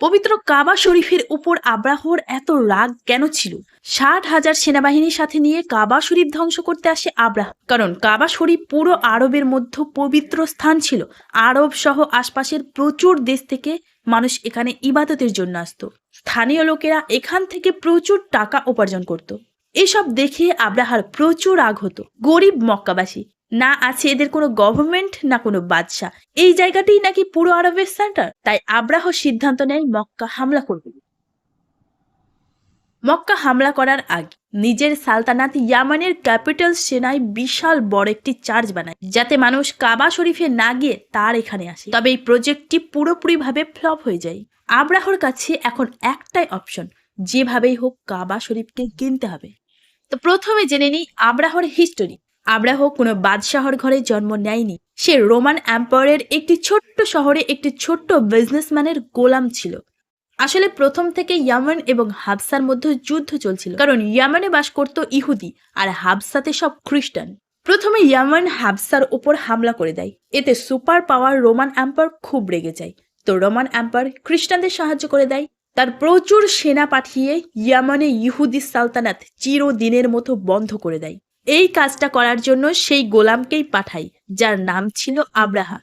পবিত্র কাবা শরীফের উপর আব্রাহর এত রাগ কেন ছিল? ষাট হাজার সেনাবাহিনীর সাথে নিয়ে কাবা শরীফ ধ্বংস করতে আসে আব্রাহ। কারণ কাবা শরীফ পুরো আরবের মধ্যে পবিত্র স্থান ছিল। আরব সহ আশপাশের প্রচুর দেশ থেকে মানুষ এখানে ইবাদতের জন্য আসতো। স্থানীয় লোকেরা এখান থেকে প্রচুর টাকা উপার্জন করত। এসব দেখে আব্রাহার প্রচুর রাগ হতো। গরিব মক্কাবাসী না আছে এদের কোনো গভর্নমেন্ট না কোনো বাদশাহ। এই জায়গাটাই নাকি পুরো আরবের সেন্টার তাই আব্রাহ সিদ্ধান্ত নেয় মক্কা হামলা করবে মক্কা হামলা করার আগে নিজের সালতানাত ইয়ামানের ক্যাপিটাল সেনায় বিশাল বড় একটি চার্জ বানায়, যাতে মানুষ কাবা শরীফে না গিয়ে তার এখানে আসে। তবে এই প্রজেক্টটি পুরোপুরিভাবে ফ্লপ হয়ে যায়। আব্রাহর কাছে এখন একটাই অপশন যেভাবেই হোক কাবা শরীফকে কিনতে হবে। তো প্রথমে জেনে নিই আব্রাহর হিস্টোরি আব্রাহ কোনো বাদশাহর ঘরে জন্ম নেয়নি। সে রোমান অ্যাম্পায়ারের একটি ছোট্ট শহরে একটি ছোট্ট বিজনেসম্যানের গোলাম ছিল। আসলে প্রথম থেকে ইয়ামান এবং হাবসার মধ্যে যুদ্ধ চলছিল। কারণ ইয়ামানে বাস করত ইহুদি আর হাবসাতে সব খ্রিস্টান। প্রথমে ইয়ামান হাবসার উপর হামলা করে দেয়। এতে সুপার পাওয়ার রোমান এম্পায়ার খুব রেগে যায়। তো রোমান এম্পায়ার খ্রিস্টানদের সাহায্য করে দেয়। তার প্রচুর সেনা পাঠিয়ে ইয়ামানে ইহুদি সালতানাত চিরদিনের মতো বন্ধ করে দেয়। এই কাজটা করার জন্য সেই গোলামকেই পাঠাই, যার নাম ছিল আব্রাহা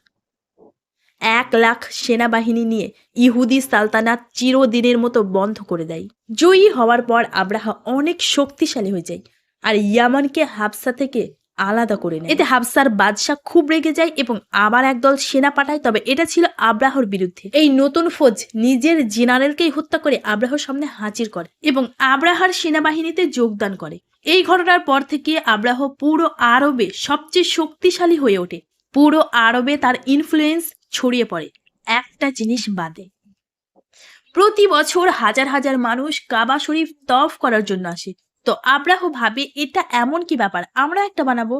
এক লাখ সেনাবাহিনী নিয়ে ইহুদি সালতানাত চিরদিনের মতো বন্ধ করে দেয়। জয়ী হওয়ার পর আব্রাহা অনেক শক্তিশালী হয়ে যায়, আর ইয়ামানকে হাবসা থেকে আলাদা করে নেয়। এতে হাবসার বাদশাহ খুব রেগে যায় এবং আবার একদল সেনা পাঠায়, তবে এটা ছিল আব্রাহর বিরুদ্ধে। এই নতুন ফৌজ নিজের জেনারেলকেই হত্যা করে আব্রাহর সামনে হাজির করে এবং আব্রাহার সেনাবাহিনীতে যোগদান করে। এই ঘটনার পর থেকে আব্রাহ পুরো আরবে সবচেয়ে শক্তিশালী হয়ে ওঠে। পুরো আরবে তার ইনফ্লুয়েন্স ছড়িয়ে পড়ে। একটা জিনিস বাদে। প্রতি বছর হাজার হাজার মানুষ কাবা শরীফ তফ করার জন্য আসে। তো আব্রাহ ভাবে, এটা এমন কি ব্যাপার? আমরা একটা বানাবো?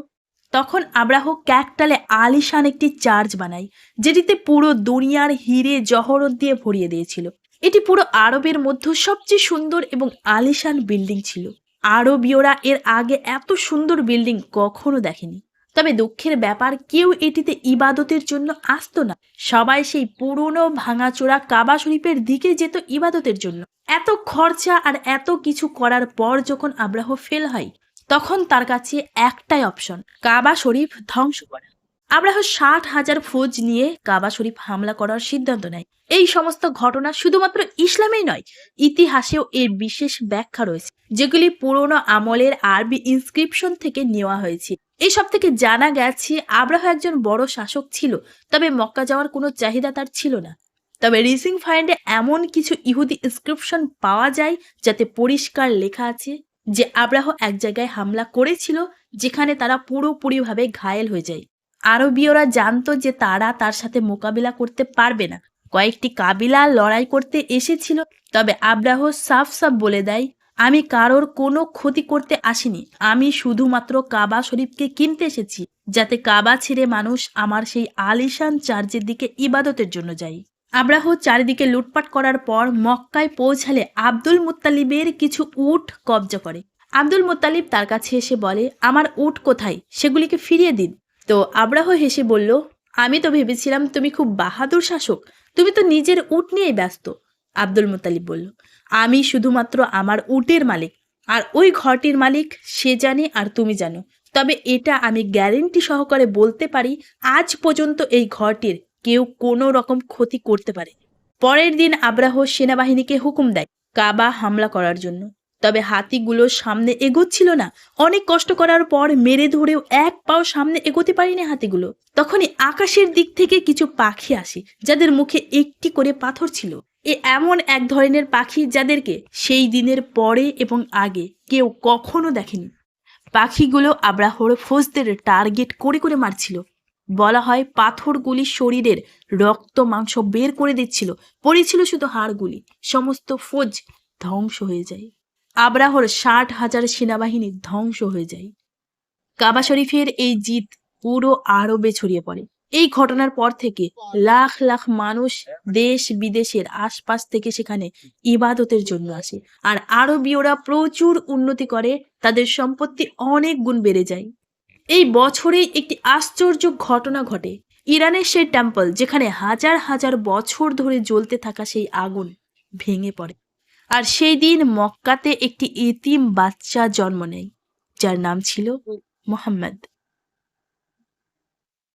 তখন আব্রাহ ক্যাকটালে আলিশান একটি চার্জ বানাই যেটিতে পুরো দুনিয়ার হিরে জহরত দিয়ে ভরিয়ে দিয়েছিল। এটি পুরো আরবের মধ্যে সবচেয়ে সুন্দর এবং আলিশান বিল্ডিং ছিল। আরবীয়রা এর আগে এত সুন্দর বিল্ডিং কখনো দেখেনি। তবে দুঃখের ব্যাপার, কেউ এটিতে ইবাদতের জন্য আসতো না। সবাই সেই পুরনো ভাঙাচোরা কাবা শরীফের দিকে যেত ইবাদতের জন্য। এত খরচা আর এত কিছু করার পর যখন আব্রাহ ফেল হয়, তখন তার কাছে একটাই অপশন, কাবা শরীফ ধ্বংস করা। আব্রাহ ষাট হাজার ফৌজ নিয়ে কাবা শরীফ হামলা করার সিদ্ধান্ত নেয়। এই সমস্ত ঘটনা শুধুমাত্র ইসলামেই নয়, ইতিহাসেও এর বিশেষ ব্যাখ্যা রয়েছে, যেগুলি পুরনো আমলের আরবি ইনস্ক্রিপশন থেকে নেওয়া হয়েছে। এইসব থেকে জানা গেছে আব্রাহ একজন বড় শাসক ছিল, তবে মক্কা যাওয়ার কোনো চাহিদা তার ছিল না। তবে রিসিং ফাইন্ডে এমন কিছু ইহুদি ইনস্ক্রিপশন পাওয়া যায় যাতে পরিষ্কার লেখা আছে যে আব্রাহ এক জায়গায় হামলা করেছিল যেখানে তারা পুরোপুরিভাবে ঘায়েল হয়ে যায়। আরবীয়রা জানতো যে তারা তার সাথে মোকাবিলা করতে পারবে না। কয়েকটি কাবিলা লড়াই করতে এসেছিল, তবে আব্রাহ সাফ সাফ বলে দেয় আমি কারোর কোনো ক্ষতি করতে আসিনি। আমি শুধুমাত্র কাবা শরীফকে কিনতে এসেছি, যাতে কাবা ছেড়ে মানুষ আমার সেই আলিশান চার্চের দিকে ইবাদতের জন্য যায়। আব্রাহ চারিদিকে লুটপাট করার পর মক্কায় পৌঁছালে আব্দুল মুত্তালিবের কিছু উট কবজা করে। আব্দুল মুতালিব তার কাছে এসে বলে, আমার উট কোথায়? সেগুলিকে ফিরিয়ে দিন। তো আব্রাহ হেসে বলল, আমি তো ভেবেছিলাম তুমি খুব বাহাদুর শাসক। তুমি তো নিজের উট নিয়েই ব্যস্ত। আব্দুল মুতালিব বলল, আমি শুধুমাত্র আমার উটের মালিক, আর ওই ঘরটির মালিক সে জানে আর তুমি জানো। তবে এটা আমি গ্যারেন্টি সহকারে বলতে পারি, আজ পর্যন্ত এই ঘরটির কেউ কোনো রকম ক্ষতি করতে পারে। পরের দিন আব্রাহ সেনাবাহিনীকে হুকুম দেয় কাবা হামলা করার জন্য। তবে হাতিগুলো সামনে এগোচ্ছিল না। অনেক কষ্ট করার পর মেরে ধরেও এক পাও সামনে এগোতে পারিনি হাতিগুলো। তখনই আকাশের দিক থেকে কিছু পাখি আসে, যাদের মুখে একটি করে পাথর ছিল। এ এমন এক ধরনের পাখি যাদেরকে সেই দিনের পরে এবং আগে কেউ কখনো দেখেনি। পাখিগুলো আব্রাহর ফৌজদের টার্গেট করে করে মারছিল। বলা হয় পাথরগুলি শরীরের রক্ত মাংস বের করে দিচ্ছিল। পড়েছিল শুধু হাড়গুলি। সমস্ত ফৌজ ধ্বংস হয়ে যায়। আব্রাহর ষাট হাজার সেনাবাহিনী ধ্বংস হয়ে যায়। কাবা শরীফের এই জিত পুরো আরবে ছড়িয়ে পড়ে। এই ঘটনার পর থেকে লাখ লাখ মানুষ দেশ বিদেশের আশপাশ থেকে সেখানে ইবাদতের জন্য আসে। আর আরবীয়রা প্রচুর উন্নতি করে তাদের সম্পত্তি অনেক গুণ বেড়ে যায়। এই বছরেই একটি আশ্চর্য ঘটনা ঘটে। ইরানের সেই টেম্পল যেখানে হাজার হাজার বছর ধরে জ্বলতে থাকা সেই আগুন ভেঙে পড়ে। আর সেই দিন মক্কাতে একটি ইতিম বাচ্চা জন্ম নেয় যার নাম ছিল মোহাম্মদ।